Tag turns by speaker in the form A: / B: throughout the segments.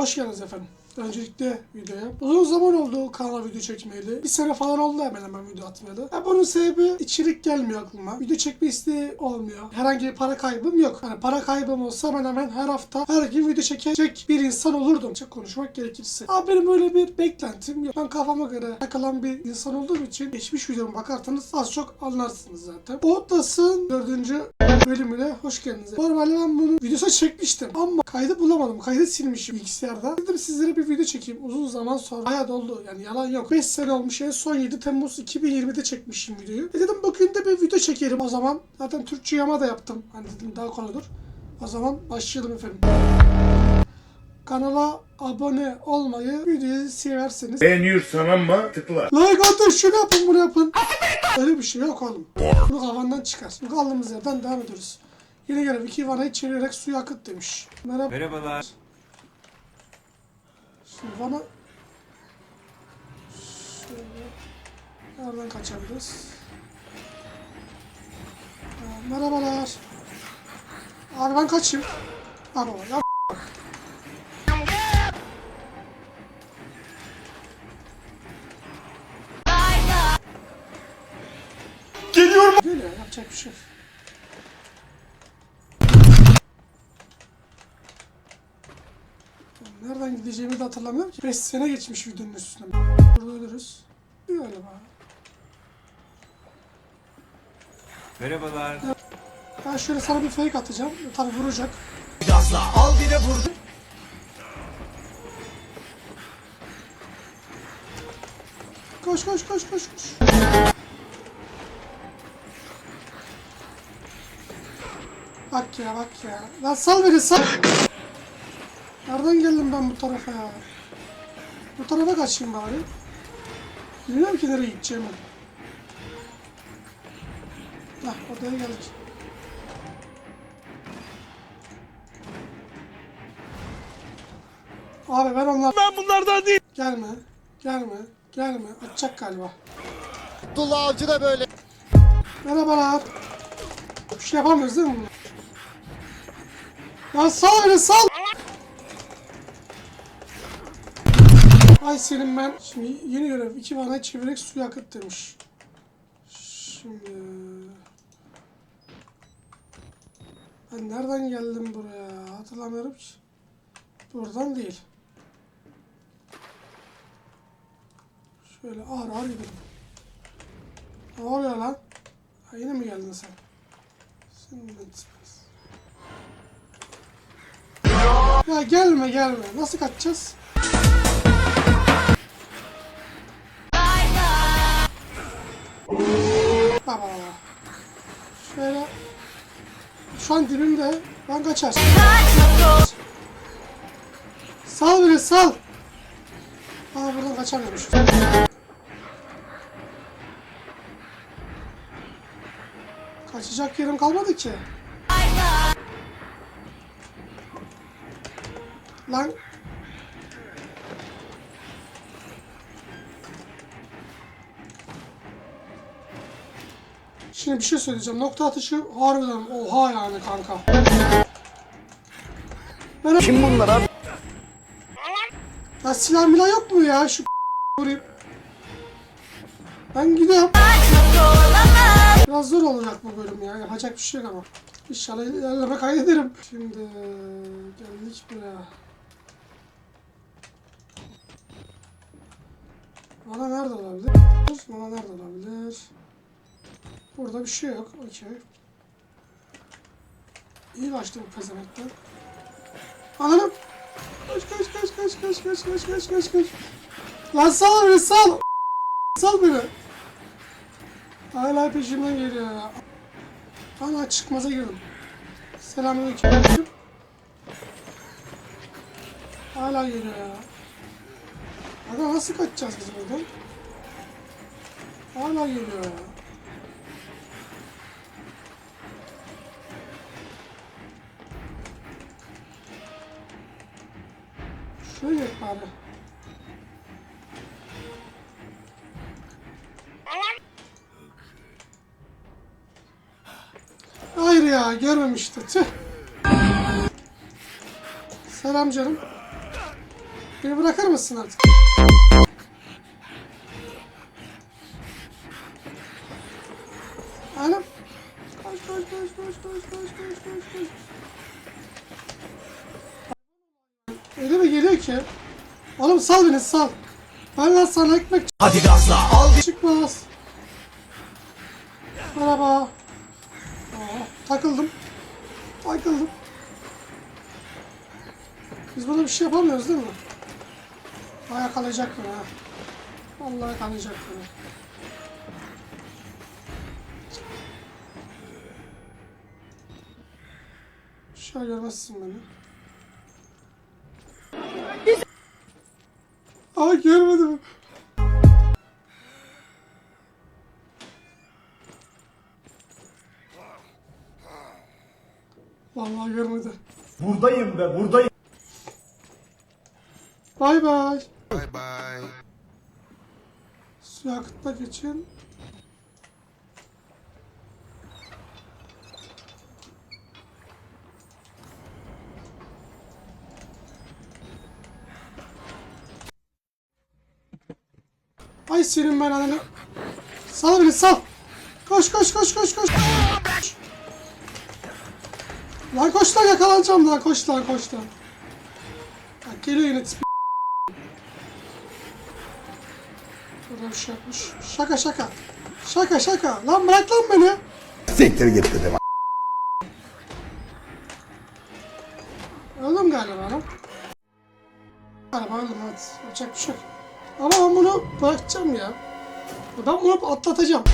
A: Hoş geldiniz efendim. Öncelikle videoya. Uzun zaman oldu kanala video çekmeyeli. Bir sene falan oldu hemen hemen video atmayalı. Ya bunun sebebi içerik gelmiyor aklıma. Video çekme isteği olmuyor. Herhangi bir para kaybım yok. Yani para kaybım olsa hemen hemen her hafta her gün video çekecek bir insan olurdum. Çok konuşmak gerekirse. Ama benim öyle bir beklentim yok. Ben kafama göre takılan bir insan olduğum için geçmiş videoma bakarsanız az çok anlarsınız zaten. Outlast'ın dördüncü bölümüne hoş geldiniz. Normalde ben bunu videosu çekmiştim ama kaydı bulamadım. Kaydı silmişim bilgisayarda. Dedim sizlere bir video çekeyim. Uzun zaman sonra bayağı doldu. Yani yalan yok. 5 sene olmuş. En son 7 Temmuz 2020'de çekmişim videoyu. E dedim bugün de bir video çekelim o zaman. Zaten Türkçe yama da yaptım. Hani dedim daha kolay olur. O zaman başlayalım efendim. Kanala abone olmayı, videoyu severseniz
B: Beğeniyorsan ama tıkla.
A: Like atın şunu yapın bunu yapın. Öyle bir şey yok oğlum. Bunu kafandan çıkar. Şimdi kaldığımız yerden devam ediyoruz. Yeni görev iki vanayı çevirerek suyu akıt demiş. Merhaba.
C: Merhabalar.
A: Şimdi vana... Şöyle... Nereden kaçabiliriz? Ha, merhabalar. Abi ben kaçayım. Abi ya
B: Geliyorum.
A: Böyle yapacak bir şey. Nereden gideceğimi de hatırlamıyorum ki. 5 sene geçmiş videonun üstüne. Burada ölürüz. Böyle bari.
C: Merhabalar.
A: Ben şöyle sana bir fake atacağım. Tabi vuracak.
D: Al bir de vurdu.
A: Koş koş koş koş koş. Bak ya bak ya. Lan sal beni sal. Nereden geldim ben bu tarafa ya? Bu tarafa kaçayım bari. Bilmiyorum ki nereye gideceğimi. Hah odaya geldik. Abi ben onlar...
B: Ben bunlardan değil.
A: Gelme. Gelme. Gelme. Atacak galiba.
D: Abdullah Avcı da böyle.
A: Merhabalar. Bir şey yapamıyoruz değil mi? Lan sal beni sal. Ay senin ben. Şimdi yeni görev. iki vanayı çevirerek suyu akıt demiş. Şimdi... Ben nereden geldim buraya? Hatırlamıyorum ki. Buradan değil. Şöyle ağır ağır gidelim. Ne oluyor lan? Ha, yine mi geldin sen? Gitmez. Ya gelme gelme. Nasıl kaçacağız? Baba. Şöyle. Şu an dibimde. Ben kaçar. Sal beni sal. Aa buradan kaçamıyormuş. Kaçacak yerim kalmadı ki. Lan. Şimdi bir şey söyleyeceğim. Nokta atışı harbiden oha yani kanka. Ben
D: Kim bunlar abi?
A: ya silah milah yok mu ya şu vurayım. Ben gidiyorum. Biraz zor olacak bu bölüm ya. Yapacak bir şey yok ama. İnşallah ilerleme kaydederim. Şimdi geldik buraya. Bana nerede olabilir? Bana nerede olabilir? Burada bir şey yok. Okey. İyi başladı bu pezemekler. Anladım. Kaç kaç kaç kaç kaç kaç kaç kaç kaç kaç. Lan sal beni sal. Sal beni. Hala peşimden geliyor ya. Hala çıkmaza girdim. Selamünaleyküm. Hala geliyor ya. Aga nasıl kaçacağız biz buradan? Hala geliyor ya. Yap bari. Hayır ya görmemişti. Tüh. Selam canım. Beni bırakır mısın artık? Oğlum sal beni sal. Ben lan sana ekmek
D: Hadi gazla al
A: çıkmaz. Merhaba. Aa, takıldım. Takıldım. Biz burada bir şey yapamıyoruz değil mi? Aa, yakalayacak beni ha. Vallahi yakalayacak beni. Şöyle görmezsin beni. Aa görmedim. Vallahi görmedi.
B: Buradayım be buradayım.
A: Bay bay.
E: Bye.
A: Suya akıtmak için Ay senin ben ananı. Sal beni sal. Koş koş koş koş koş. Lan koş lan yakalanacağım lan koş lan koş lan. Bak geliyor yine tipi. Burada bir şey yapmış. Şaka şaka. Şaka şaka. Lan bırak lan beni.
B: Siktir git dedim.
A: Öldüm galiba lan. Galiba öldüm hadi. Yapacak bir şey yok. Ama ben bunu bırakacağım ya. Ben bunu atlatacağım.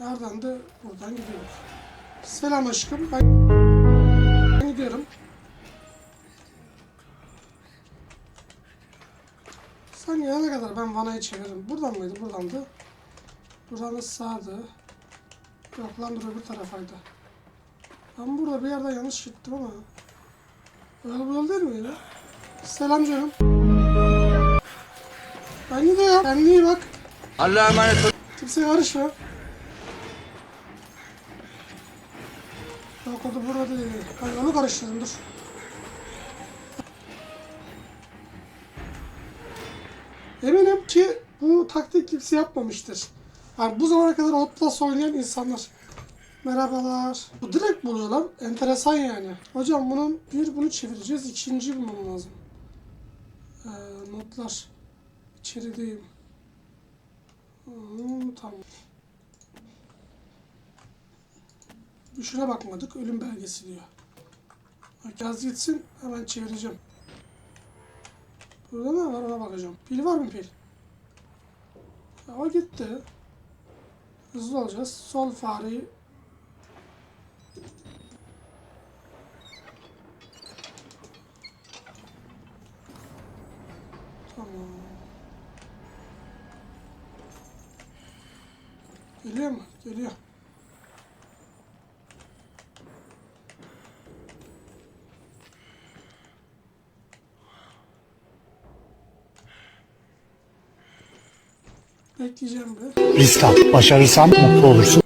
A: Nereden de buradan gidiyoruz. Selam aşkım. Ben gidiyorum. Sen gelene kadar ben vanayı çeviririm. Buradan mıydı? Buradandı. Buradan da sağdı. Yok lan dur öbür tarafaydı. Ben burada bir yerden yanlış gittim ama. Bu yol değil miydi? Selam canım. Ben gidiyorum. Kendine iyi bak.
C: Allah'a emanet ol.
A: Kimseye karışma. Yok o da burada değil. Ben onu karıştırdım dur. Eminim ki bu taktik kimse yapmamıştır. Yani bu zamana kadar Outlast oynayan insanlar. Merhabalar. Bu direkt buluyor lan. Enteresan yani. Hocam bunun bir bunu çevireceğiz. ikinciyi bulmam lazım. Ee, notlar. İçerideyim. Hmm, tamam. Şuna bakmadık. Ölüm belgesi diyor. Yaz gitsin. Hemen çevireceğim. Burada ne var ona bakacağım. Pil var mı pil? Ya, o gitti. Hızlı olacağız. Sol fareyi Tamam. Geliyor mu? Geliyor. Bekleyeceğim bir.
F: Risk al. Başarırsan mutlu olursun.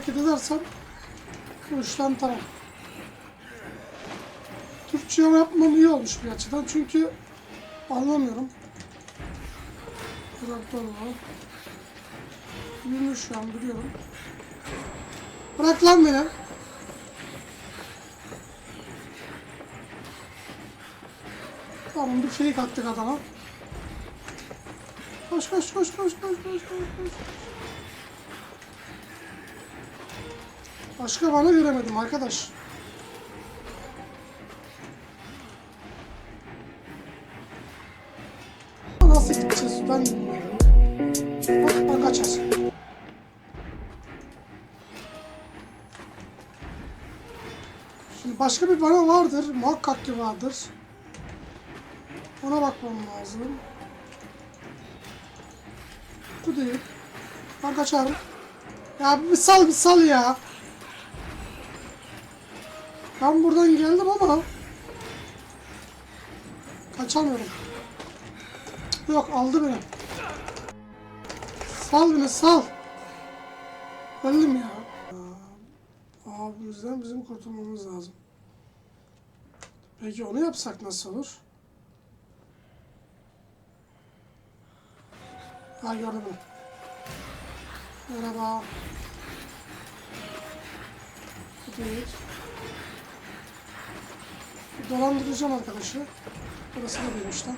A: Hareket edersem işlem tamam. Türkçe yapmam iyi olmuş bir açıdan çünkü anlamıyorum. Bırak var. Yürümüş şu an biliyorum. Bırak lan beni. Tamam bir fake attık adama. Koş koş koş koş koş koş koş koş. Başka bana göremedim arkadaş. Nasıl gideceğiz ben bilmiyorum. Bak ben kaçar. Şimdi başka bir bana vardır. Muhakkak ki vardır. Ona bakmam lazım. Bu değil. Ben kaçarım. Ya bir sal bir sal ya. Ben buradan geldim ama kaçamıyorum. Yok aldı beni. Sal beni sal. Öldüm ya. Abimizden bizim kurtulmamız lazım. Peki onu yapsak nasıl olur? Ha gördüm onu. Merhaba. Bu. Bir Dolandıracağım arkadaşı. Burası da değilmiş lan.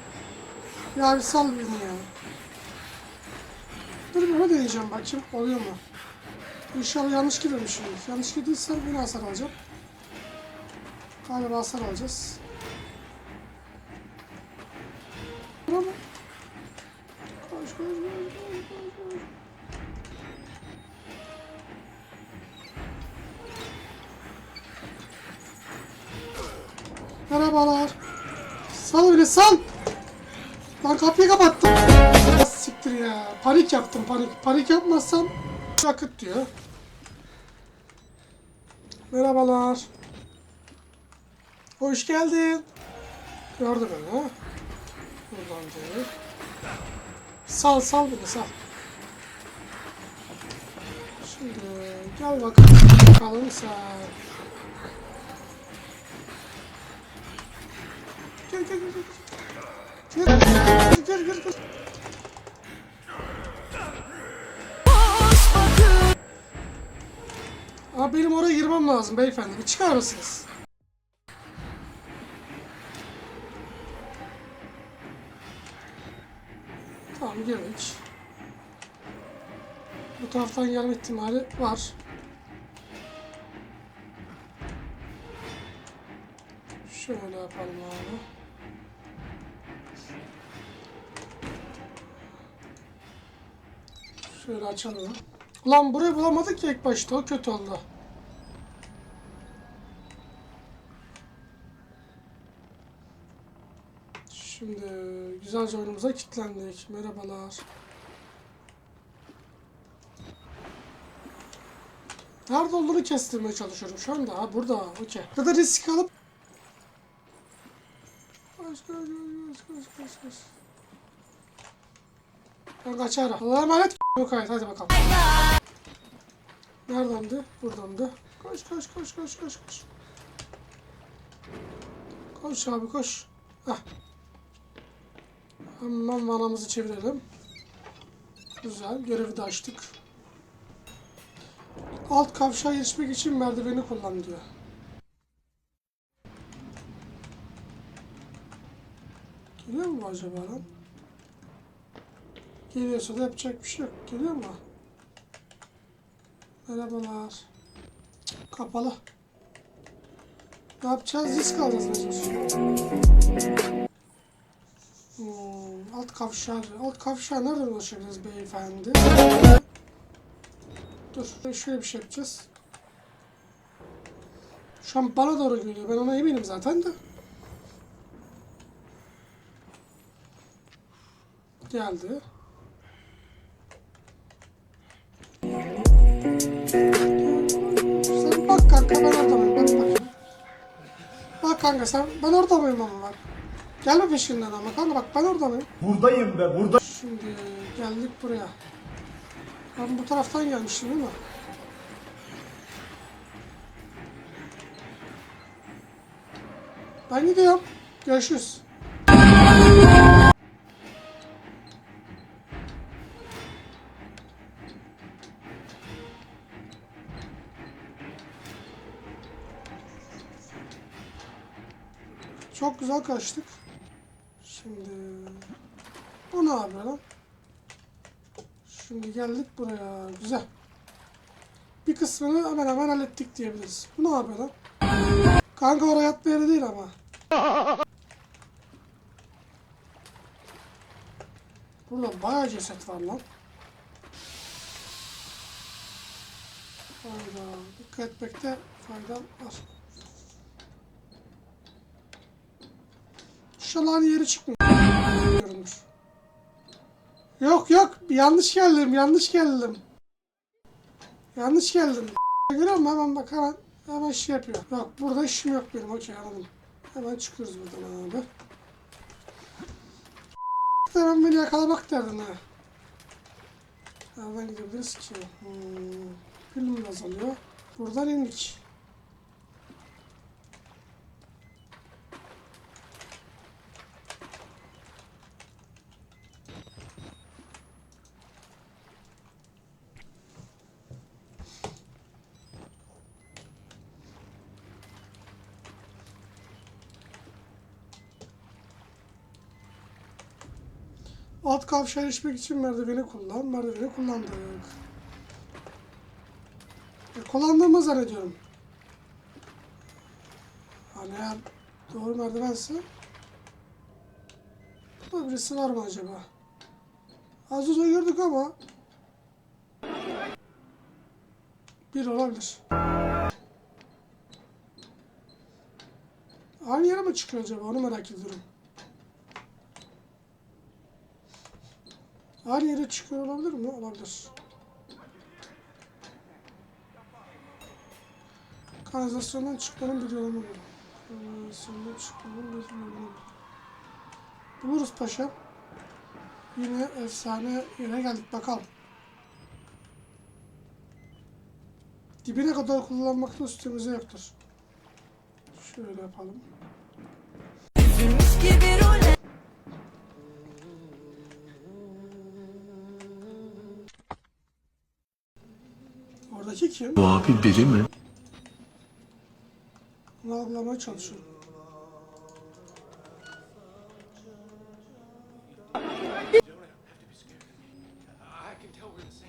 A: Ya bir sal beni ya. Dur bir onu deneyeceğim bakayım oluyor mu? İnşallah yanlış girmemişim. Yanlış girdiysem yine hasar alacağım. Galiba hasar alacağız. Panik yaptım panik. Panik yapmazsam yakıt diyor. Merhabalar. Hoş geldin. Gördü beni. Buradan değil. Sal sal beni sal. Şimdi gel bakalım. Bakalım sen. Gel gel gel. gel. Gel gel gel Abi benim oraya girmem lazım beyefendi. Bir çıkar mısınız? Tamam girdik. Bu taraftan gelme ihtimali var. Şöyle yapalım abi. Şöyle açalım. Ulan burayı bulamadık ki ilk başta. O kötü oldu. Şimdi güzelce oyunumuza kilitlendik. Merhabalar. Nerede olduğunu kestirmeye çalışıyorum şu anda. Ha burada. Okey. Ya da risk alıp Koş koş koş koş koş koş. Ben kaçarım. Allah'a emanet yok hayır hadi bakalım. Neredendi? Buradandı. Koş koş koş koş koş koş. Koş abi koş. Heh. Hemen vanamızı çevirelim. Güzel. Görevi de açtık. Alt kavşağa geçmek için merdiveni kullan diyor. Geliyor mu acaba lan? Geliyorsa da yapacak bir şey yok. Geliyor mu? Merhabalar. Cık, Kapalı. Ne yapacağız? Risk alacağız mecbur. Hmm, alt kavşağı. Alt kavşağı nereden ulaşabiliriz beyefendi? Dur. Şöyle bir şey yapacağız. Şu an bana doğru geliyor. Ben ona eminim zaten de. Geldi. Sen bak kanka ben orada mıyım? Bak bakayım. Bak kanka sen ben orada mıyım ama bak. Gelme peşinden ama kanka bak ben orada mıyım?
B: Buradayım ve burada.
A: Şimdi geldik buraya. Ben bu taraftan gelmiştim değil mi? Ben gidiyorum. Görüşürüz. Güzel kaçtık. Şimdi bu ne yapıyor lan? Şimdi geldik buraya. Güzel. Bir kısmını hemen hemen hallettik diyebiliriz. Bu ne yapıyor lan? Kanka oraya yatma yeri değil ama. Burada bayağı ceset var lan. Hayda. Dikkat etmekte fayda var. Hani yeri çıkmıyor. Yok yok yanlış geldim yanlış geldim. Yanlış geldim. Görüyor musun hemen bak hemen Hemen şey yapıyor. Yok burada işim yok benim. Okey anladım. Hemen çıkıyoruz buradan abi. Hemen beni yakalamak derdin ha. Nereden gidebiliriz ki? Hmm. Film azalıyor. Buradan indik. Alt kavşağa erişmek için merdiveni kullan. Merdiveni kullandık. E, kullandığımı zannediyorum. Hani eğer doğru merdivense Burada birisi var mı acaba? Az önce gördük ama bir olabilir. Aynı yere mi çıkıyor acaba? Onu merak ediyorum. Aynı yere çıkıyor olabilir mi? Olabilir. Kanalizasyondan çıkmanın bir yolunu bul. Kanalizasyondan çıkmanın bir. Buluruz paşa. Yine efsane yere geldik bakalım. Dibine kadar kullanmakta üstümüze yoktur. Şöyle yapalım. Oradaki kim?
E: Bu abi biri mi?
A: Bunu algılamaya çalışıyorum.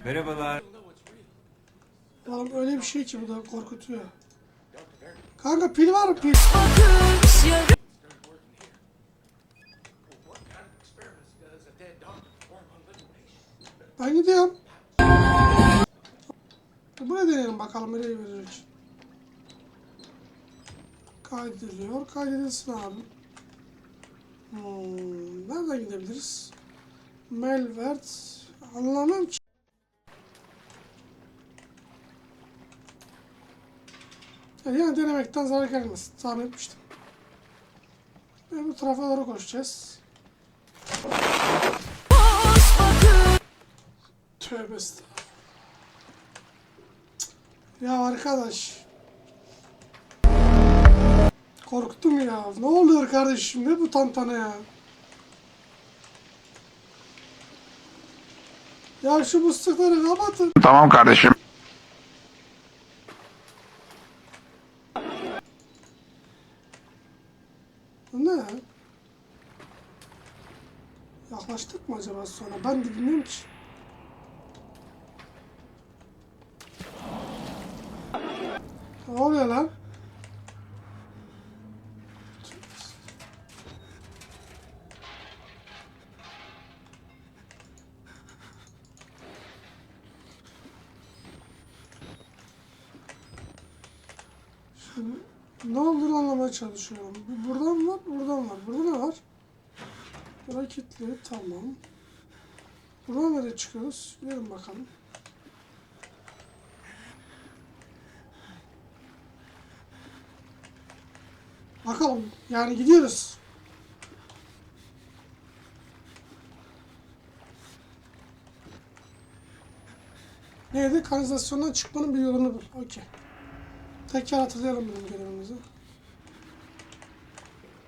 C: Merhabalar.
A: Oğlum öyle bir şey ki bu da korkutuyor. Kanka pil var mı pil? Buraya deneyelim bakalım nereye verecek. Kaydediliyor. Kaydedilsin abi. Hmm, nereden gidebiliriz? Melvert. Anlamıyorum ki. Yani denemekten zarar gelmez. Tahmin etmiştim. Ve bu tarafa doğru koşacağız. Tövbe estağfurullah. Ya arkadaş. Korktum ya. Ne oluyor kardeşim? Ne bu tantana ya? Ya şu muslukları kapatın.
E: Tamam kardeşim.
A: Ne ya? Yaklaştık mı acaba sonra? Ben de bilmiyorum ki. Ne oluyor lan? Ne olduğunu anlamaya çalışıyorum. Bu Buradan var, buradan var. Burada ne var? Kilitli, tamam. Buradan nereye çıkıyoruz? Gidelim bakalım. Bakalım, yani gidiyoruz. Neydi? Kanalizasyondan çıkmanın bir yolunu bul. Okey. Tekrar hatırlayalım bizim görevimizi.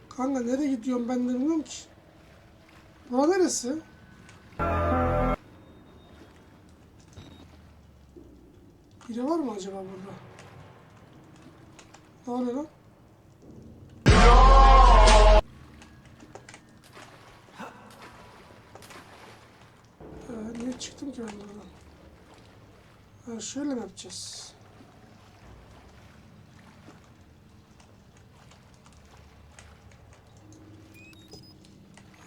A: Kanka nereye gidiyorum ben de bilmiyorum ki. Bura neresi? Biri var mı acaba burada? Ne oluyor lan? Çıktım ki ben buradan? Ha, şöyle mi yapacağız?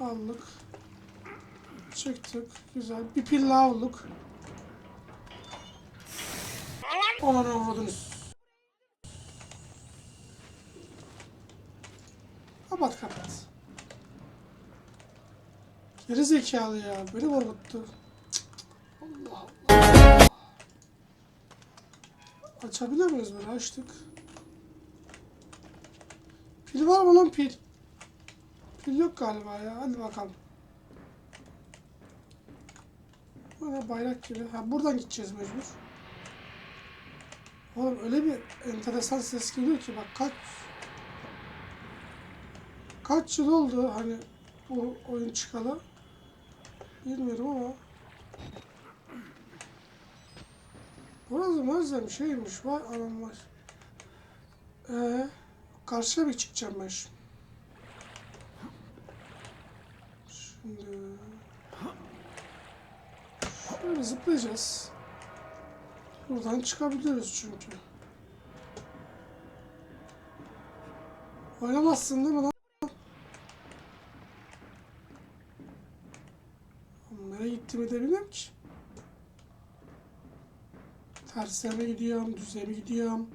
A: Aldık. Çıktık. Güzel. Bir pil daha aldık. Ananı avradınız. Kapat kapat. Geri zekalı ya. Beni korkuttu. Açabilir miyiz böyle? Açtık. Pil var mı lan pil? Pil yok galiba ya. Hadi bakalım. Böyle bayrak gibi. Ha buradan gideceğiz mecbur. Oğlum öyle bir enteresan ses geliyor ki bak kaç kaç yıl oldu hani bu oyun çıkalı bilmiyorum ama Burası muazzam şeymiş var anam var. Ee, karşıya bir çıkacağım ben şimdi. Şimdi şöyle zıplayacağız. Buradan çıkabiliyoruz çünkü. Oynamazsın değil mi lan? Nereye gittiğimi de bilmiyorum ki. Tersine mi gidiyorum, düze mi gidiyorum?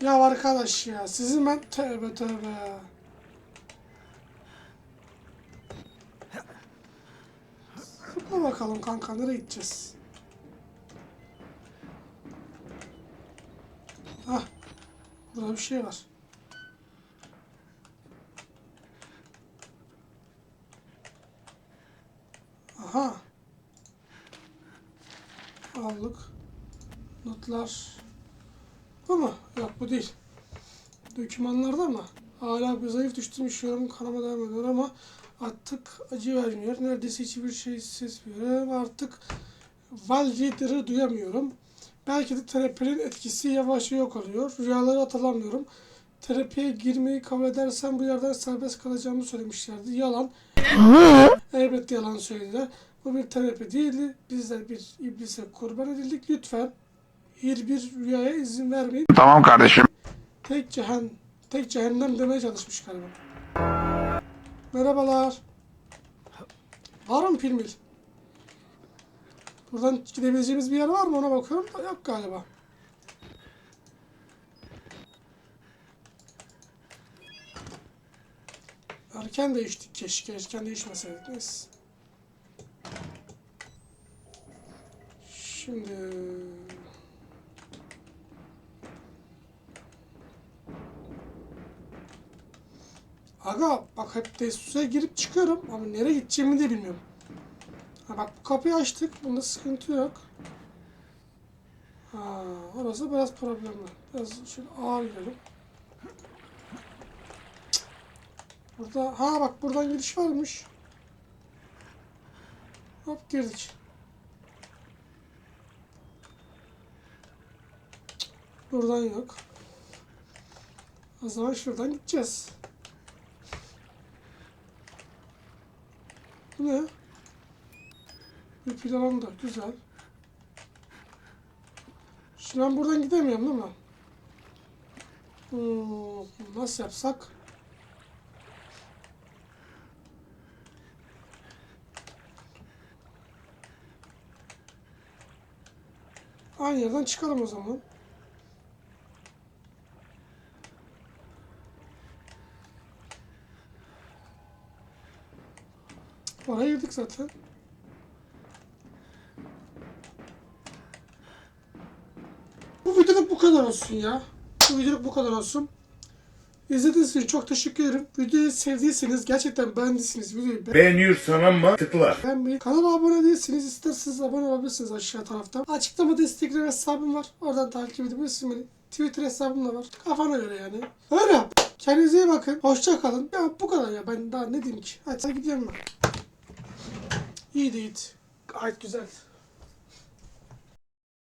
A: Ya arkadaş ya sizin ben tövbe tövbe. Zıpla bakalım kanka nereye gideceğiz? Burada bir şey var. Aha. Aldık. Notlar. Bu mu? Yok bu değil. Dokümanlarda mı? Hala bir zayıf düştüm üşüyorum kanama devam ediyor ama artık acı vermiyor. Neredeyse hiçbir şey hissetmiyorum. Artık Valjedir'i duyamıyorum. Belki de terapinin etkisi yavaş yok oluyor. Rüyaları hatırlamıyorum. Terapiye girmeyi kabul edersem bu yerden serbest kalacağımı söylemişlerdi. Yalan. Elbette yalan söylediler. Bu bir terapi değildi. Bizler bir iblise kurban edildik. Lütfen hiçbir rüyaya izin vermeyin.
E: Tamam kardeşim.
A: Tek cehennem, tek cehennem demeye çalışmış galiba. Merhabalar. Mı pilmil? Buradan gidebileceğimiz bir yer var mı ona bakıyorum da yok galiba. Erken değiştik keşke. Erken değişmeseydik. Neyse. Şimdi... Aga bak hep Desus'a girip çıkıyorum ama nereye gideceğimi de bilmiyorum. Ha bak bu kapıyı açtık. Bunda sıkıntı yok. Ha orası biraz problemli. Biraz şöyle ağır gidelim. Cık. Burada ha bak buradan giriş varmış. Hop girdik. Buradan yok. O zaman şuradan gideceğiz. Bu ne? Bir plan da güzel. Şimdi ben buradan gidemiyorum değil mi? Hmm, nasıl yapsak? Aynı yerden çıkalım o zaman. Oraya girdik zaten. Bu videoluk bu kadar olsun ya. Bu videoluk bu kadar olsun. İzlediğiniz için çok teşekkür ederim. Videoyu sevdiyseniz gerçekten beğendiyseniz videoyu be-
B: Beğeniyorsan ama tıkla.
A: beğenmeyi. Kanala abone değilseniz isterseniz abone olabilirsiniz aşağı taraftan. Açıklamada Instagram hesabım var. Oradan takip edebilirsiniz beni. Twitter hesabım da var. Kafana göre yani. Öyle yap. Kendinize iyi bakın. Hoşça kalın. Ya bu kadar ya. Ben daha ne diyeyim ki. Hadi gidiyorum ben. İyiydi iyiydi. Gayet güzel.